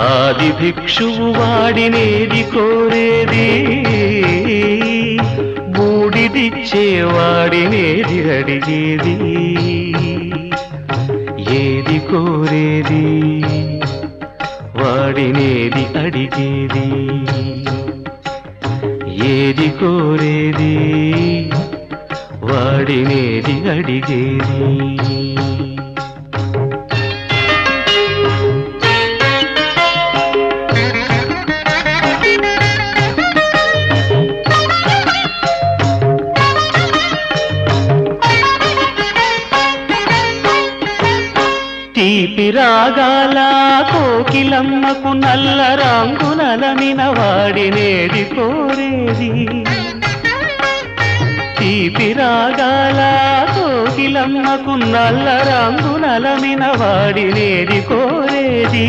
ఆది భిక్షువు వాడినేది కోరేది. బూడిదిచ్చేవాడినేది అడిగేది. ఏది కోరేది? వాడినేది అడిగేది. ఏది కోరేది? వాడినేది అడిగేది. తీపి రాగాల కోకిలమ్మకు నల్ల రంగునలమిన వాడినేది కోరేది. తీపి రాగాల కోకిలమ్మకు నల్ల రంగునలమిన వాడినేది కోరేది.